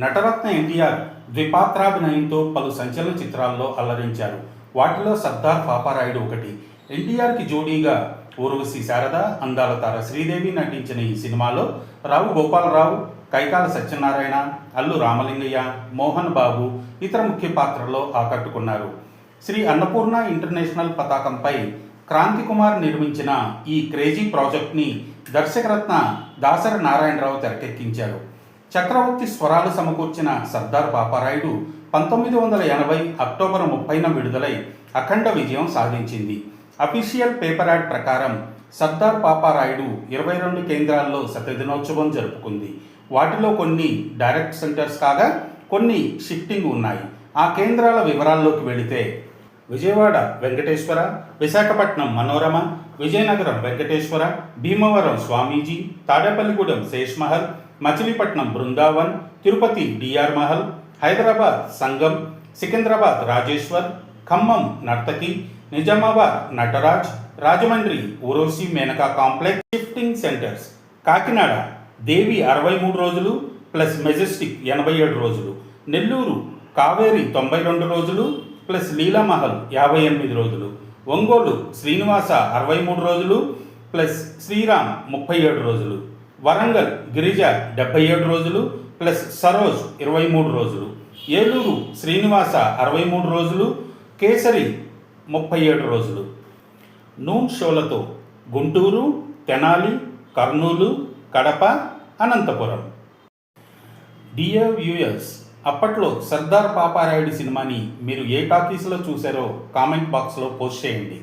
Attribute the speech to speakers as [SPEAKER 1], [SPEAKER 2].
[SPEAKER 1] నటరత్న ఎన్టీఆర్ ద్విపాత్రాభినయంతో పలు సంచలన చిత్రాల్లో అల్లరించారు వాటిలో సర్దార్ పాపారాయుడు ఒకటి. ఎన్టీఆర్కి జోడీగా ఊర్వశి శారద అందాల తార శ్రీదేవి నటించిన ఈ సినిమాలో రావు గోపాలరావు కైకాల సత్యనారాయణ అల్లు రామలింగయ్య మోహన్ బాబు ఇతర ముఖ్య పాత్రల్లో ఆకట్టుకున్నారు. శ్రీ అన్నపూర్ణ ఇంటర్నేషనల్ పతాకంపై క్రాంతి కుమార్ నిర్మించిన ఈ క్రేజీ ప్రాజెక్ట్ని దర్శకరత్న దాసరి నారాయణరావు తెరకెక్కించారు. చక్రవర్తి స్వరాలు సమకూర్చిన సర్దార్ పాపారాయుడు పంతొమ్మిది వందల ఎనభై అక్టోబర్ ముప్పైన విడుదలై అఖండ విజయం సాధించింది. అఫీషియల్ పేపర్ యాడ్ ప్రకారం సర్దార్ పాపారాయుడు ఇరవై రెండు కేంద్రాల్లో శతదినోత్సవం జరుపుకుంది. వాటిలో కొన్ని డైరెక్ట్ సెంటర్స్ కాగా కొన్ని షిఫ్టింగ్ ఉన్నాయి. ఆ కేంద్రాల వివరాల్లోకి వెళితే Vijayawada Venkateswara Visakhapatnam Manorama Vizianagaram Venkateswara Bhimavaram Swamiji Tadepalligudem Sesh Mahal Machilipatnam Brindavan Tirupati DR Mahal Hyderabad Sangam Secunderabad Rajeshwar Khammam Nartaki Nizamabad Nataraj Rajahmundry ఊరోసి Menaka complex shifting centres Kakinada Devi అరవై మూడు రోజులు ప్లస్ మెజెస్టిక్ ఎనభై ఏడు రోజులు నెల్లూరు కావేరి తొంభై రెండు రోజులు ప్లస్ లీలామహల్ యాభై ఎనిమిది రోజులు. ఒంగోలు శ్రీనివాస అరవై మూడు రోజులు ప్లస్ శ్రీరామ్ ముప్పై ఏడు రోజులు. వరంగల్ గిరిజ డెబ్బై ఏడు రోజులు ప్లస్ సరోజ్ ఇరవై మూడు రోజులు. ఏలూరు శ్రీనివాస అరవై మూడు రోజులు కేసరి ముప్పై ఏడు రోజులు. నూన్ షోలతో గుంటూరు తెనాలి కర్నూలు కడప అనంతపురం. డియర్ వ్యూయర్స్ అప్పట్లో సర్దార్ పాపారాయుడు సినిమాని మీరు ఏ టాకీస్లో చూశారో కామెంట్ బాక్స్లో పోస్ట్ చేయండి.